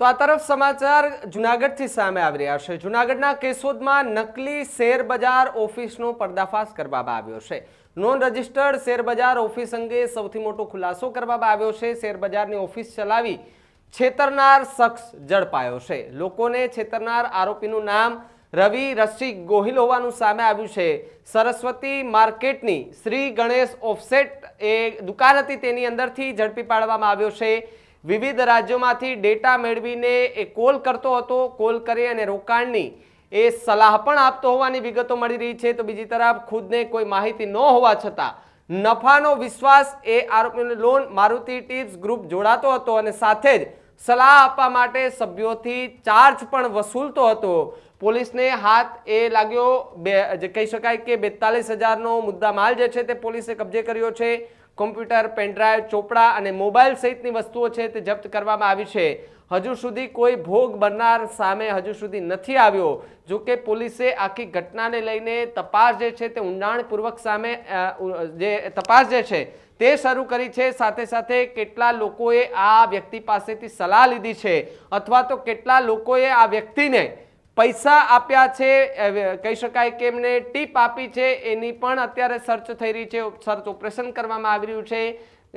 તો આ તરફ સમાચાર જુનાગઢથી સામે આવી રહ્યા છે. જુનાગઢના કેશોદમાં નકલી શેર બજાર ઓફિસનો પર્દાફાશ કરવામાં આવ્યો છે. નોન રજિસ્ટર્ડ શેર બજાર ઓફિસ અંગે સૌથી મોટો ખુલાસો કરવામાં આવ્યો છે. શેર બજારની ઓફિસ ચલાવી છેતરનાર શખ્સ ઝડપાયો છે. લોકોને છેતરનાર આરોપીનું નામ રવિ રસિક ગોહિલ હોવાનું સામે આવ્યું છે. સરસ્વતી માર્કેટની શ્રી ગણેશ ઓફસેટ એ દુકાન હતી તેની અંદરથી ઝડપી પાડવામાં આવ્યો છે. વિવિધ રાજ્યોમાંથી ડેટા મેળવીને એ કોલ કરતો હતો, કોલ કરી અને રોકાણની એ સલાહ પણ આપતો હોવાની વિગતો મળી રહી છે. તો બીજી તરફ ખુદને કોઈ માહિતી ન હોવા છતાં નફાનો વિશ્વાસ એ આરોપીને લોન, મારુતિ ટીપ્સ ગ્રુપ જોડાતો હતો અને સાથે જ સલાહ આપવા માટે સભ્યોથી ચાર્જ પણ વસૂલતો હતો. પોલીસને હાથ એ લાગ્યો બે, જે કહી શકાય કે બેતાલીસ હજારનો મુદ્દા માલ જે છે તે પોલીસે કબજે કર્યો છે. કોમ્પ્યુટર, પેનડ્રાઈવ, ચોપડા અને મોબાઈલ સહિતની વસ્તુઓ છે તે જપ્ત કરવામાં આવી છે. હજુ સુધી કોઈ ભોગ બનનાર સામે હજુ સુધી નથી આવ્યો. જો કે પોલીસે આખી ઘટનાને લઈને તપાસ જે છે તે ઊંડાણપૂર્વક સામે જે તપાસ જે છે તે શરૂ કરી છે. સાથે સાથે કેટલા લોકોએ આ વ્યક્તિ પાસેથી સલાહ લીધી છે? અથવા તો કેટલા લોકોએ આ વ્યક્તિને પૈસા આપ્યા છે કહી શકાય કે એમને ટીપ આપી છે, એની પણ અત્યારે સર્ચ થઈ રહી છે, સર્ચ ઓપરેશન કરવામાં આવી રહ્યું છે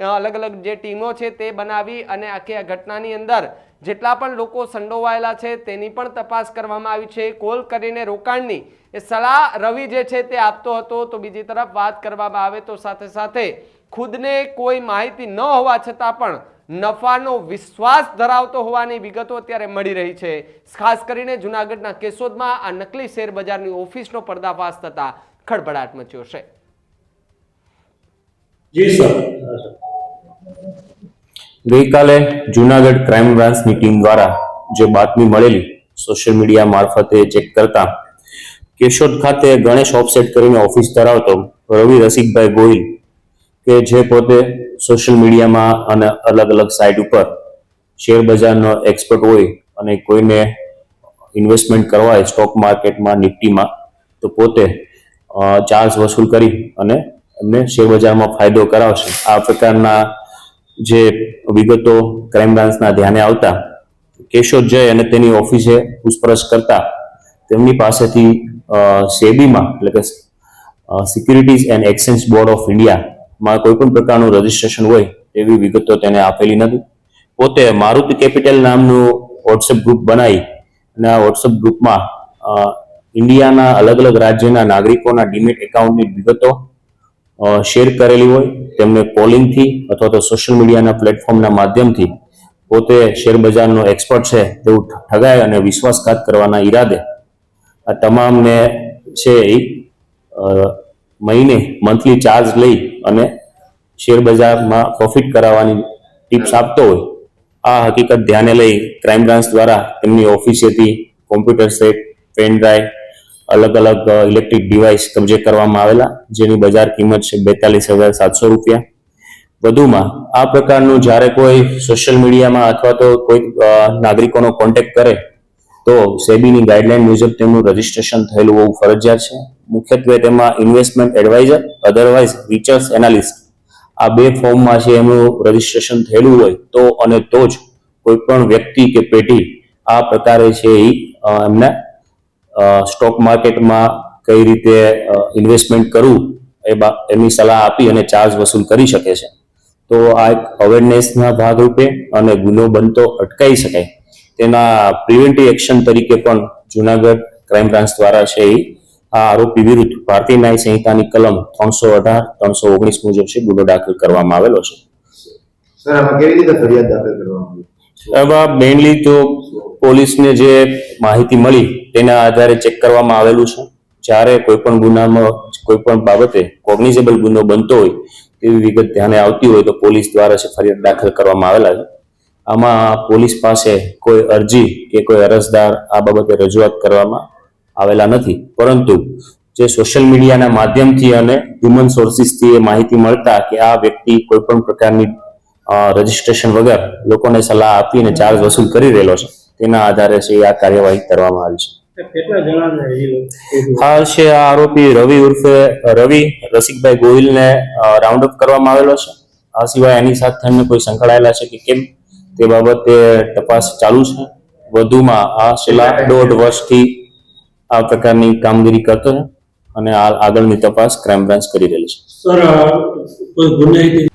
અલગ અલગ જે ટીમો છે તે બનાવી અને આખી આ ઘટનાની અંદર જેટલા પણ લોકો સંડોવાયેલા છે તેની પણ તપાસ કરવામાં આવી છે, કોલ કરીને રોકાણની. એ સલાહ રવિ જે છે તે આપતો હતો, તો બીજી તરફ વાત કરવામાં આવે તો સાથે સાથે ખુદને કોઈ માહિતી ન હોવા છતાં પણ નફાનો વિશ્વાસ ધરાવતો હોવાની વિગતો અત્યારે મળી રહી છે. ખાસ કરીને જુનાગઢના કેશોદમાં આ નકલી શેર બજારની ઓફિસનો પર્દાફાશ થતા ખળભળાટ મચ્યો છે. જી સર. ગઈકાલે જુનાગઢ ક્રાઇમ બ્રાન્ચની ટીમ દ્વારા જે બાતમી મળેલી સોશિયલ મીડિયા મારફતે ચેક કરતા કેશોદ ખાતે ગણેશ ઓફસેટ કરીને ઓફિસ ધરાવતો રવિ રસિકભાઈ ગોહિલ કે જે પોતે સોશિયલ મીડિયામાં અને અલગ અલગ સાઇટ ઉપર શેર બજારનો એક્સપર્ટ હોય અને કોઈને ઇન્વેસ્ટમેન્ટ કરવા હોય સ્ટોક માર્કેટમાં નિફ્ટીમાં તો પોતે ચાર્જ વસૂલ કરી અને એમને શેરબજારમાં ફાયદો કરાવશે. આ પ્રકારના જે વિગતો ક્રાઇમ બ્રાન્ચના ધ્યાને આવતા, કેશોદ જય અને તેની ઓફિસે પૂછપરછ કરતા, તેમની પાસેથી સેબીમાં, એટલે કે securities and exchange board of ઇન્ડિયામાં કોઈ પણ પ્રકારનું રજીસ્ટ્રેશન હોય તેવી વિગતો તેને આપેલી નથી. પોતે મારુતિ કેપિટલ નામનું વોટ્સએપ ગ્રુપ બનાવી અને આ વોટ્સએપ ગ્રુપમાં ઇન્ડિયાના અલગ અલગ રાજ્યના નાગરિકોના ડીમેટ એકાઉન્ટની વિગતો શેર કરેલી હોય, તેમને કોલિંગથી અથવા તો સોશિયલ મીડિયાના પ્લેટફોર્મના માધ્યમથી પોતે શેર બજારનો એક્સપર્ટ છે તેવું ઠગાય અને વિશ્વાસઘાત કરવાના ઈરાદે આ તમામને છે એ મહિને મંથલી ચાર્જ લઈ અને શેર બજારમાં પ્રોફિટ કરાવવાની ટિપ્સ આપતો હોય, આ હકીકત ધ્યાને લઈ ક્રાઇમ બ્રાન્ચ દ્વારા તેમની ઓફિસેથી કોમ્પ્યુટર સેટ પેન ડ્રાઈવ અલગ અલગ ઇલેક્ટ્રિક ડિવાઇસ કબજે કરવામાં આવેલા, જેની બજાર કિંમત છે બેતાલીસ હજાર સાતસો રૂપિયા. વધુમાં, આ પ્રકારનું જ્યારે કોઈ સોશિયલ મીડિયામાં અથવા તો કોઈ નાગરિકોનો કોન્ટેક્ટ કરે, તો સેબીની ગાઈડલાઈન મુજબ તેમનું રજીસ્ટ્રેશન થયેલું હોવું ફરજિયાત છે. મુખ્યત્વે તેમાં investment adviser otherwise research analyst આ બે ફોર્મમાં છે એમનું રજીસ્ટ્રેશન થયેલું હોય, તો અને તો જ કોઈ પણ વ્યક્તિ કે પેઢી આ પ્રકારે છે એ એમને સ્ટોક માર્કેટમાં કઈ રીતે ઇન્વેસ્ટમેન્ટ કરવું એ એની સલાહ આપી અને ચાર્જ વસૂલ કરી શકે છે. તો આ એક અવેરનેસના ભાગરૂપે અને ગુનો બનતો અટકાવી શકાય. તેના પ્રિવેન્ટિવ એક્શન તરીકે પણ જુનાગઢ ક્રાઇમ બ્રાન્ચ દ્વારા છે એ આ આરોપી વિરુદ્ધ ભારતીય ન્યાય સંહિતાની કલમ ત્રણસો અઢાર ત્રણસો ઓગણીસ મુજબ છે ગુનો દાખલ કરવામાં આવેલો છે. એમાં મેઇનલી તો પોલીસને જે માહિતી મળી તેના આધારે ચેક કરવામાં આવેલું છે. જ્યારે કોઈ પણ ગુનામાં કોઈ પણ બાબતે કોગ્નિઝેબલ ગુનો બનતો હોય તેવી વિગત ધ્યાને આવતી હોય તો પોલીસ દ્વારા છે ફરિયાદ દાખલ કરવામાં આવેલા છે. આમાં પોલીસ પાસે કોઈ અરજી કે કોઈ અરજદાર આ બાબતે રજૂઆત કરવામાં આવેલા નથી. પરંતુ જે સોશિયલ મીડિયાના માધ્યમથી અને હ્યુમન સોર્સિસથી એ માહિતી મળતા કે આ વ્યક્તિ કોઈ પણ પ્રકારની રજીસ્ટ્રેશન વગર લોકોને સલાહ આપીને ચાર્જ વસૂલ કરી રહેલો છે. તેના આધારે છે આ કાર્યવાહી કરવામાં આવી છે. હાલ છે આ આરોપી રવિ ઉર્ફે રવિ રસિકભાઈ ગોહિલને રાઉન્ડ અપ કરવામાં આવેલો છે. આ સિવાય એની સાથે અન્ય કોઈ સંકળાયેલા છે કે કેમ તે બાબતે તપાસ ચાલુ છે. વધુમાં આ છેલ્લા દોઢ વર્ષથી આ પ્રકારની કામગીરી કરતો છે અને આગળની તપાસ ક્રાઇમ બ્રાન્ચ કરી રહેલી છે. સર કોઈ ગુનાહિત